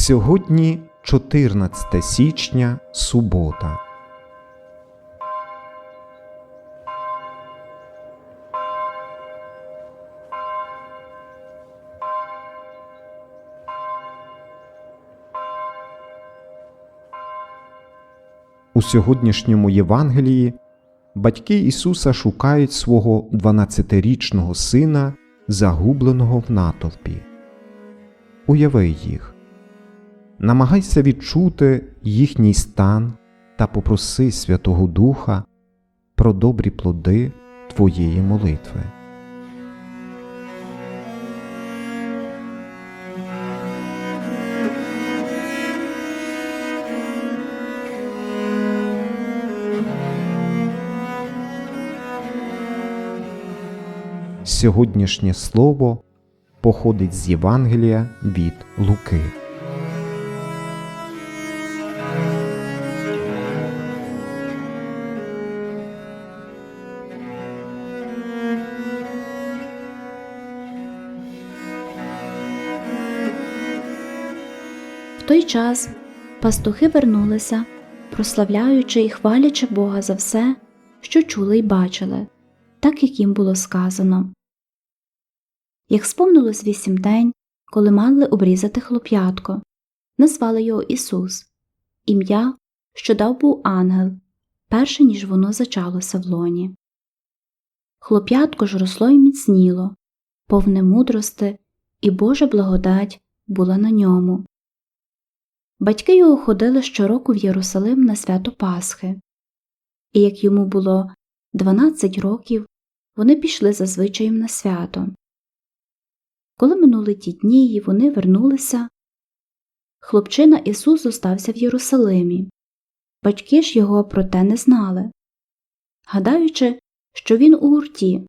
Сьогодні 14 січня, субота. У сьогоднішньому Євангелії батьки Ісуса шукають свого 12-річного сина, загубленого в натовпі. Уяви їх. Намагайся відчути їхній стан та попроси Святого Духа про добрі плоди твоєї молитви. Сьогоднішнє слово походить з Євангелія від Луки. Той час пастухи вернулися, прославляючи і хвалячи Бога за все, що чули й бачили, так як їм було сказано. Як сповнилось вісім день, коли мали обрізати хлоп'ятко, назвали його Ісус, ім'я, що дав був ангел, перше ніж воно зачалося в лоні. Хлоп'ятко ж росло й міцніло, повне мудрости, і Божа благодать була на ньому. Батьки його ходили щороку в Єрусалим на свято Пасхи, і як йому було 12 років, вони пішли за на свято. Коли минули ті дні і вони вернулися, хлопчина Ісус зостався в Єрусалимі. Батьки ж його про те не знали, гадаючи, що він у гурті.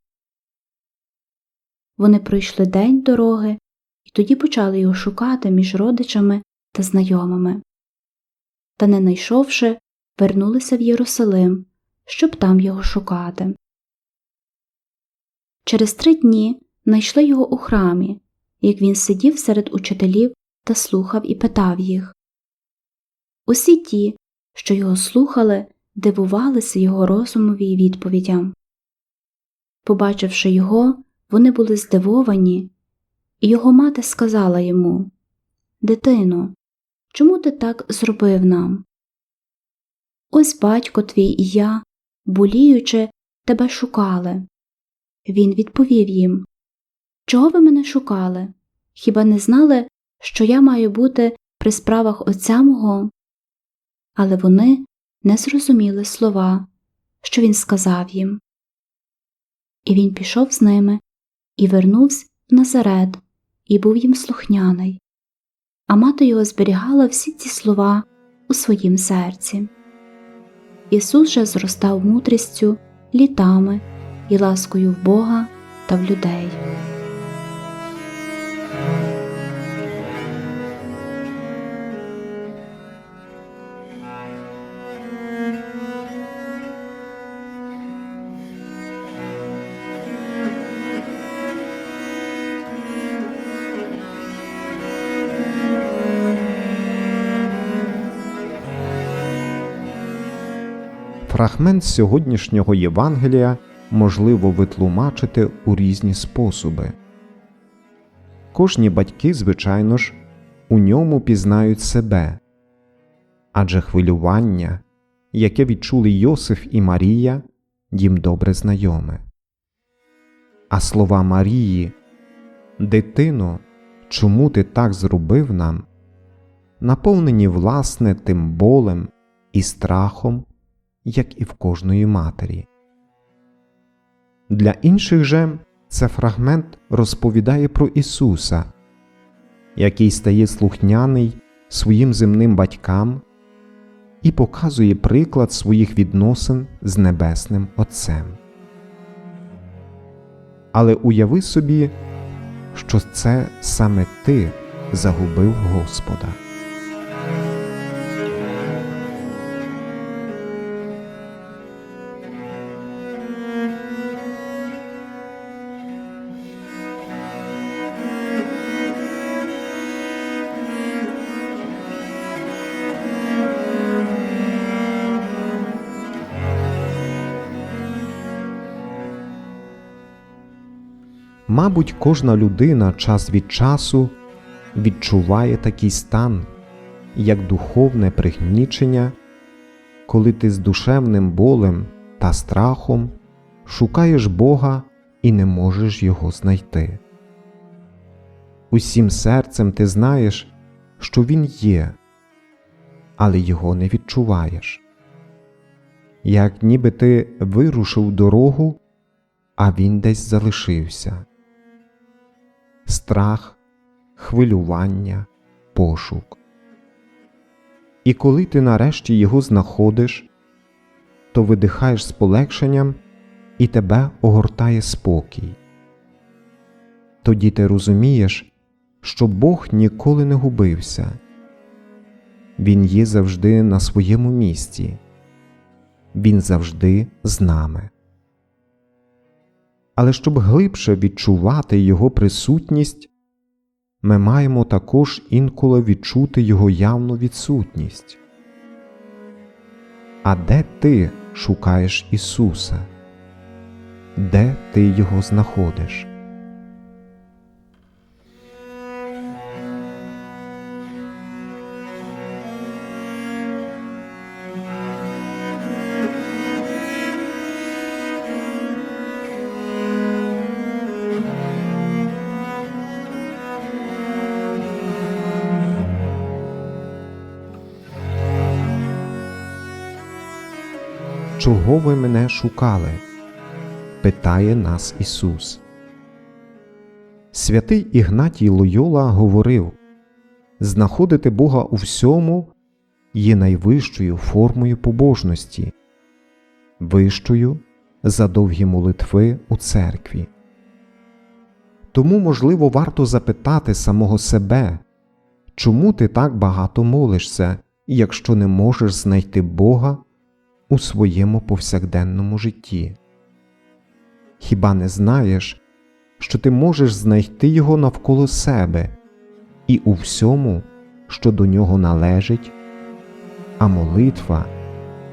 Вони пройшли день дороги і тоді почали його шукати між родичами та знайомими. Та, не найшовши, вернулися в Єрусалим, щоб там його шукати. Через три дні знайшли його у храмі, як він сидів серед учителів та слухав і питав їх. Усі ті, що його слухали, дивувалися його розумові й відповідям. Побачивши його, вони були здивовані, і його мати сказала йому Дитино, чому ти так зробив нам? Ось батько твій і я, боліючи, тебе шукали. Він відповів їм Чого ви мене шукали? Хіба не знали, що я маю бути при справах отця мого? Але вони не зрозуміли слова, що він сказав їм. І він пішов з ними і вернувся в Назарет, і був їм слухняний, а мати його зберігала всі ці слова у своїм серці. Ісус же зростав мудрістю, літами і ласкою в Бога та в людей. Фрагмент сьогоднішнього Євангелія можливо витлумачити у різні способи. Кожні батьки, звичайно ж, у ньому пізнають себе, адже хвилювання, яке відчули Йосиф і Марія, їм добре знайоме. А слова Марії Дитино, чому ти так зробив нам? наповнені власне тим болем і страхом як і в кожної матері. Для інших же це фрагмент розповідає про Ісуса, який стає слухняний своїм земним батькам і показує приклад своїх відносин з Небесним Отцем. Але уяви собі, що це саме ти загубив Господа. Мабуть, кожна людина час від часу відчуває такий стан, як духовне пригнічення, коли ти з душевним болем та страхом шукаєш Бога і не можеш його знайти. Усім серцем ти знаєш, що Він є, але його не відчуваєш. Як ніби ти вирушив дорогу, а він десь залишився. Страх, хвилювання, пошук. І коли ти нарешті його знаходиш, то видихаєш з полегшенням і тебе огортає спокій. Тоді ти розумієш, що Бог ніколи не губився, Він є завжди на своєму місці, Він завжди з нами. Але щоб глибше відчувати Його присутність, ми маємо також інколи відчути Його явну відсутність. А де ти шукаєш Ісуса? Де ти Його знаходиш? Чого ви мене шукали? питає нас Ісус. Святий Ігнатій Лойола говорив знаходити Бога у всьому є найвищою формою побожності, вищою за довгі молитви у церкві. Тому, можливо, варто запитати самого себе, чому ти так багато молишся, якщо не можеш знайти Бога у своєму повсякденному житті? Хіба не знаєш, що ти можеш знайти його навколо себе і у всьому, що до нього належить, а молитва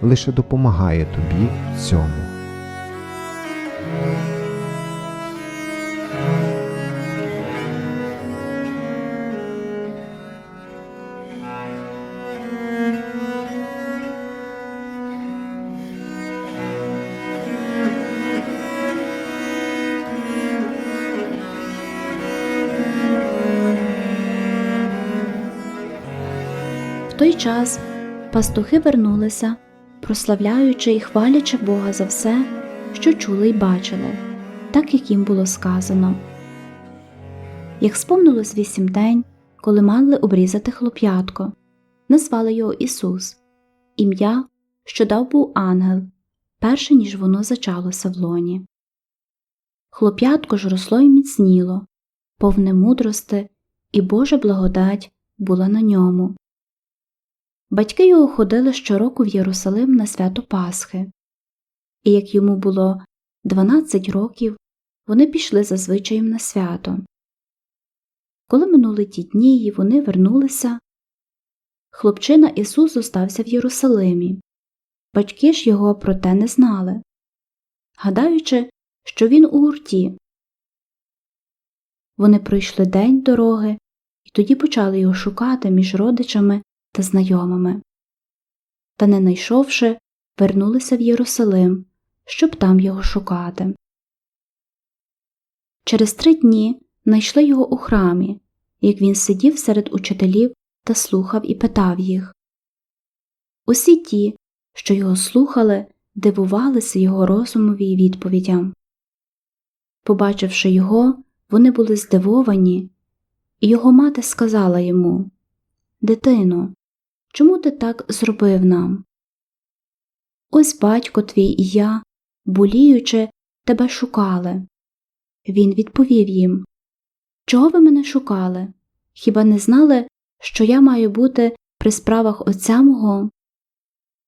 лише допомагає тобі цьому. Той час пастухи вернулися, прославляючи і хвалячи Бога за все, що чули й бачили, так як їм було сказано. Як сповнилось вісім день, коли мали обрізати хлоп'ятко, назвали його Ісус, ім'я, що дав був ангел, перше ніж воно зачалося в лоні. Хлоп'ятко ж росло й міцніло, повне мудрости, і Божа благодать була на ньому. Батьки його ходили щороку в Єрусалим на свято Пасхи, і як йому було 12 років, вони пішли за звичаєм на свято. Коли минули ті дні і вони вернулися, хлопчина Ісус зостався в Єрусалимі. Батьки ж його про те не знали, гадаючи, що він у гурті. Вони пройшли день дороги і тоді почали його шукати між родичами та знайомими. Та, не найшовши, вернулися в Єрусалим, щоб там його шукати. Через три дні знайшли його у храмі, як він сидів серед учителів та слухав і питав їх. Усі ті, що його слухали, дивувалися його розумові й відповідям. Побачивши його, вони були здивовані, і його мати сказала йому Дитино, чому ти так зробив нам? Ось батько твій і я, боліючи, тебе шукали. Він відповів їм Чого ви мене шукали? Хіба не знали, що я маю бути при справах отця мого?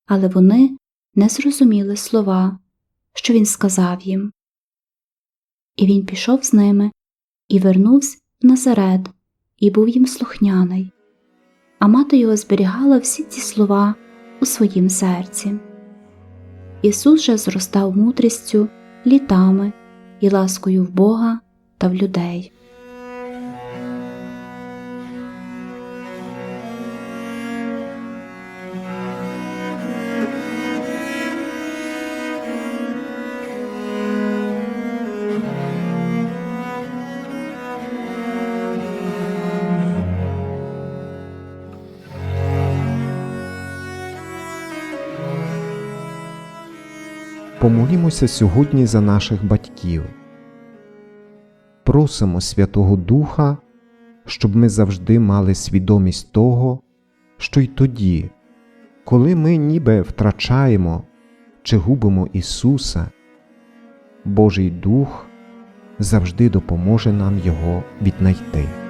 Але вони не зрозуміли слова, що він сказав їм. І він пішов з ними і вернувся в Назарет, і був їм слухняний а мати його зберігала всі ці слова у своїм серці. Ісус же зростав мудрістю, літами і ласкою в Бога та в людей. Помолімося сьогодні за наших батьків. Просимо Святого Духа, щоб ми завжди мали свідомість того, що й тоді, коли ми ніби втрачаємо чи губимо Ісуса, Божий Дух завжди допоможе нам Його віднайти.